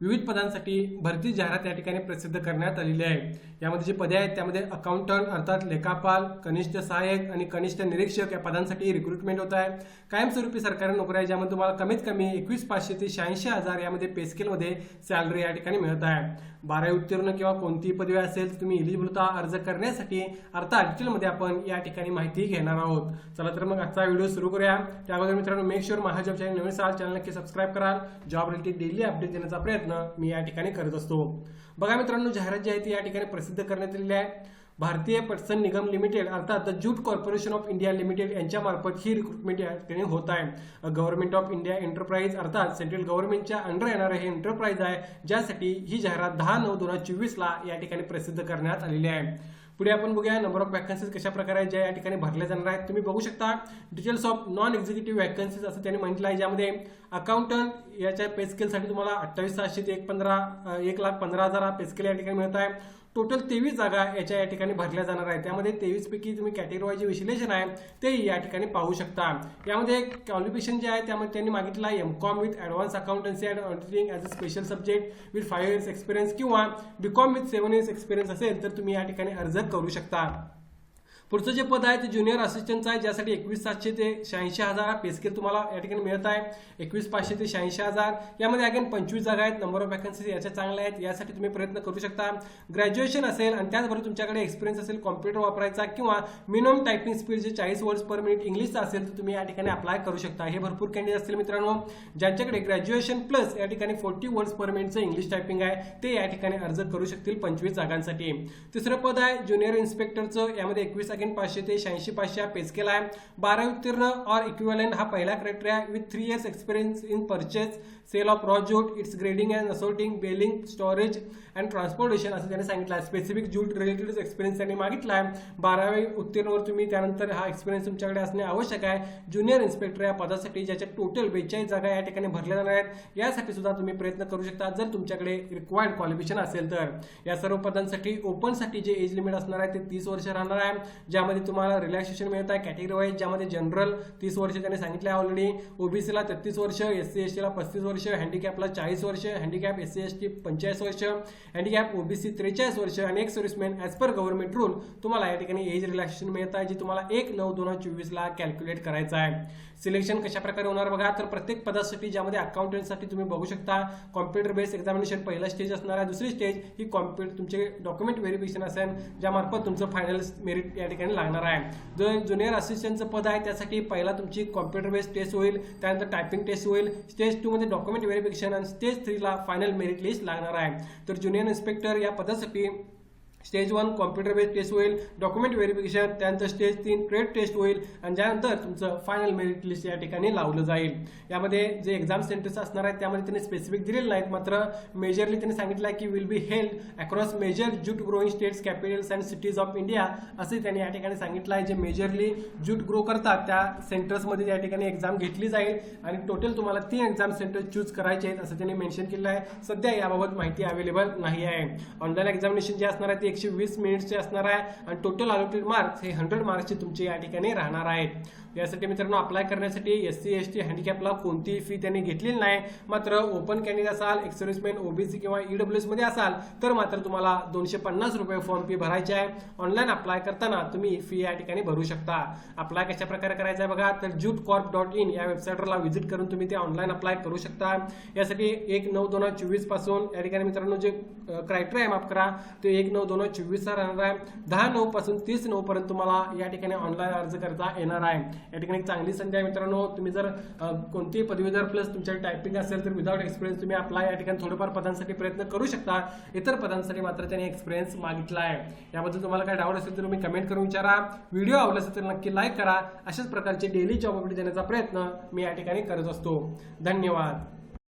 विविध पदांसाठी भरती जाहिरात या ठिकाणी प्रसिद्ध करण्यात आलेली आहे. यामध्ये जी पदे आहेत त्यामध्ये अकाउंटंट अर्थात लेखापाल कनिष्ठ सहाय्यक आणि कनिष्ठ निरीक्षक या पदांसाठी रिक्रुटमेंट होत आहे. कायमस्वरूपी सरकारी नोकऱ्या आहे ज्यामध्ये तुम्हाला कमीत कमी एकवीस पाचशे ते शहाऐंशी हजार यामध्ये पेस्केलमध्ये सॅलरी या ठिकाणी मिळत आहे. बारावी उत्तीर्ण किंवा कोणतीही पदवी असेल तर तुम्ही इलिजिबलता अर्ज करण्यासाठी अर्थात डिटेलमध्ये आपण या ठिकाणी माहिती घेणार आहोत. चला तर मग आजचा व्हिडिओ सुरू करूया. त्या अगोदर मित्रांनो मेक शुअर महाजॉब चॅनल नवीन असाल चॅनल नक्की सबस्क्राईब कराल. जॉब रिलेटेड डेली अपडेट देण्याचा प्रयत्न मी या ठिकाणी करत असतो. बघा मित्रांनो जाहिरात जी आहे ती या ठिकाणी प्रसिद्ध करण्यात आलेली आहे. भारतीय पटसन निगम लिमिटेड अर्थात the jute corporation of India limited यांच्या मार्फत ही रिक्रुटमेंट या ठिकाणी होत आहे. गव्हर्नमेंट ऑफ इंडिया एंटरप्राइज अर्थात सेंट्रल गव्हर्नमेंटच्या अंडर येणारं हे एंटरप्राइज आहे ज्यासाठी ही जाहिरात दहा नऊ दोन हजार चोवीसला या ठिकाणी प्रसिद्ध करण्यात आलेली आहे. पुढे आपण बघूया नंबर ऑफ वॅकन्सीज कशा प्रकारे ज्या या ठिकाणी भरल्या जाणार आहेत. तुम्ही बघू शकता details of non executive vacancies असं त्यांनी म्हटलं आहे ज्यामध्ये अकाउंटंट याच्या पे स्केलसाठी तुम्हाला अठ्ठावीस सहाशे ते एक पंधरा एक लाख पंधरा हजार हा पे स्केल या ठिकाणी मिळत आहे. टोटल तेवीस जागा याच्या या ठिकाणी भरल्या जाणार आहेत. त्यामध्ये तेवीस पैकी तुम्ही कॅटेगरी जे विश्लेषण आहे ते या ठिकाणी पाहू शकता. यामध्ये क्वालिफिकेशन जे आहे त्यामध्ये त्यांनी मागितलं आहे M com with advance accountancy and auditing as a special subject with five years experience किंवा B com with seven years experience असेल तर तुम्ही या ठिकाणी अर्ज करू शकता. पुढचं जे पद आहे ते ज्युनियर असिस्टंटचं आहे ज्यासाठी एकवीस सातशे ते शहाऐंशी हजार हा तुम्हाला या ठिकाणी मिळत आहे. एकवीस पाचशे ते शहाऐंशी हजार. यामध्ये अगेन पंचवीस जागा आहेत नंबर ऑफ वॅकन्सीज याच्या चांगल्या आहेत. यासाठी तुम्ही प्रयत्न करू शकता. ग्रॅज्युएशन असेल आणि त्याचबरोबर तुमच्याकडे एक्सपिरियन्स असेल कॉम्प्युटर वापरायचा किंवा मिनिमम टायपिंग स्पीड जे चाळीस वर्ड्स पर मिनिट इंग्लिशचा असेल तर तुम्ही या ठिकाणी अप्लाय करू शकता. हे भरपूर कॅन्डिडेट असतील मित्रांनो ज्यांच्याकडे ग्रॅज्युएशन प्लस या ठिकाणी फोर्टी वर्ड्स पर मिनिटचं इंग्लिश टायपिंग आहे ते या ठिकाणी अर्ज करू शकतील पंचवीस जागांसाठी. तिसरं पद आहे ज्युनियर इन्स्पेक्टरचं यामध्ये एकवीस अगेन पाचशे ते शहाऐंशी पाचशे हा पेज केला आहे. बारावी उत्तीर्ण ऑर इक्विवलेंट हा पहिला criteria with three years experience in purchase sale of raw jute its grading and assorting baling storage and transportation असं त्याने सांगितलं आहे. स्पेसिफिक ज्यूट रिलेटेड एक्सपिरियन्स त्यांनी मागितला आहे. बारावी उत्तीर्णवर तुम्ही त्यानंतर हा एक्सपिरियन्स तुमच्याकडे असणे आवश्यक आहे. ज्युनियर इन्स्पेक्टर या पदासाठी ज्याच्या टोटल बेचाळीस जागा या ठिकाणी भरल्या जाणार आहेत. यासाठी सुद्धा तुम्ही प्रयत्न करू शकता जर तुमच्याकडे रिक्वायर्ड क्वालिफिकेशन असेल तर. या सर्व पदांसाठी ओपनसाठी जे एज लिमिट असणार आहे ते तीस वर्ष राहणार आहे. ज्यामध्ये तुम्हाला रिलॅक्सेशन मिळत आहे. कॅटेगरी वाईज ज्यामध्ये जनरल तीस वर्ष त्यांनी सांगितलं आहे ऑलरेडी ओबीसीला तेहतीस वर्ष एस सी एस टीला पस्तीस वर्ष हँडिकॅपला चाळीस वर्ष handicap S C S T पंचेचाळीस वर्ष हँडिकॅप ओबीसी त्रेचाळीस वर्ष आणि एक serviceman as per government rule तुम्हाला या ठिकाणी एज रिलॅक्सेशन मिळत आहे जी तुम्हाला एक नऊ दोन हजार चोवीसला कॅल्क्युलेट करायचं आहे. सिलेक्शन कशा प्रकारे होणार बघा तर प्रत्येक पदासाठी ज्यामध्ये अकाउंटंटसाठी तुम्ही बघू शकता. कॉम्प्युटर बेस्ड एक्झामिनेशन पहिला स्टेज असणार आहे. दुसरी स्टेज ही कॉम्प्युटर तुमचे डॉक्युमेंट व्हेरिफिकेशन असेल ज्यामार्फत तुमचं फायनल मेरिट या ठिकाणी लागणार आहे. जो ज्युनियर असिस्टंटचं पद आहे त्यासाठी पहिला तुमची कॉम्प्युटर बेस्ड टेस्ट होईल त्यानंतर टायपिंग टेस्ट होईल. स्टेज टू मध्ये डॉक्युमेंट व्हेरिफिकेशन आणि स्टेज थ्रीला फायनल मेरिट लिस्ट लागणार आहे. तर ज्युनियर इन्स्पेक्टर या पदासाठी stage one computer based test होईल डॉक्युमेंट व्हेरिफिकेशन त्यानंतर स्टेज तीन ट्रेड टेस्ट होईल आणि त्यानंतर तुमचं फायनल मेरिट लिस्ट या ठिकाणी लावलं जाईल. यामध्ये जे एक्झाम सेंटर्स असणार आहेत त्यामध्ये त्यांनी स्पेसिफिक दिलेले नाहीत मात्र मेजरली त्यांनी सांगितलं आहे की will be held across major jute growing states capitals and cities of India असे त्यांनी या ठिकाणी सांगितलं आहे जे मेजरली ज्यूट ग्रो करतात त्या सेंटर्समध्ये या ठिकाणी एक्झाम घेतली जाईल आणि टोटल तुम्हाला तीन एक्झाम सेंटर चूज करायचे आहेत असं त्यांनी मेन्शन केलं आहे सध्या याबाबत माहिती अवेलेबल नाही आहे. ऑनलाईन एक्झामिनेशन जे असणार आहे ते एकशे वीस मिनिटचे असणार आहे आणि टोटल अलोटेड मार्क्स हे हंड्रेड मार्क्सचे तुमचे या ठिकाणी राहणार आहेत. यासाठी मित्रांनो अप्लाय करण्यासाठी एस सी एस टी हँडिकॅपला कोणतीही फी त्यांनी घेतलेली नाही. मात्र ओपन कॅन्डिडेट असाल एक्स सर्व्हिसमॅन ओबीसी किंवा ईडब्ल्यू एसमध्ये असाल तर मात्र तुम्हाला दोनशे पन्नास रुपये फॉर्म फी भरायची आहे. ऑनलाईन अप्लाय करताना तुम्ही फी या ठिकाणी भरू शकता. अप्लाय कशा प्रकारे करायचं आहे बघा तर ज्यूट कॉर्प डॉट इन या वेबसाईटला व्हिजिट करून तुम्ही ते ऑनलाईन अप्लाय करू शकता. यासाठी एक नऊ दोन हजार चोवीसपासून या ठिकाणी मित्रांनो जे क्रायटेरिया आहे माफ करा ते एक नऊ दोन दोन चोवीसचा राहणार आहे दहा नऊ पासून तीस नऊ पर्यंत तुम्हाला या ठिकाणी ऑनलाईन अर्ज करता येणार आहे. या ठिकाणी एक चांगली संधी आहे मित्रांनो. तुम्ही जर अ, कोणतीही पदवीधर प्लस तुमच्या टायपिंग असेल तर विदाउट एक्सपिरियन्स तुम्ही आपला या ठिकाणी थोडंफार पदांसाठी प्रयत्न करू शकता. इतर पदांसाठी मात्र त्यांनी एक्सपिरियन्स मागितला आहे. याबद्दल तुम्हाला काय डाऊट असेल तर तुम्ही कमेंट करून विचारा. व्हिडिओ आवडला असेल तर नक्की लाईक करा. अशाच प्रकारचे डेली जॉब अपडेट देण्याचा प्रयत्न मी या ठिकाणी करत असतो. धन्यवाद.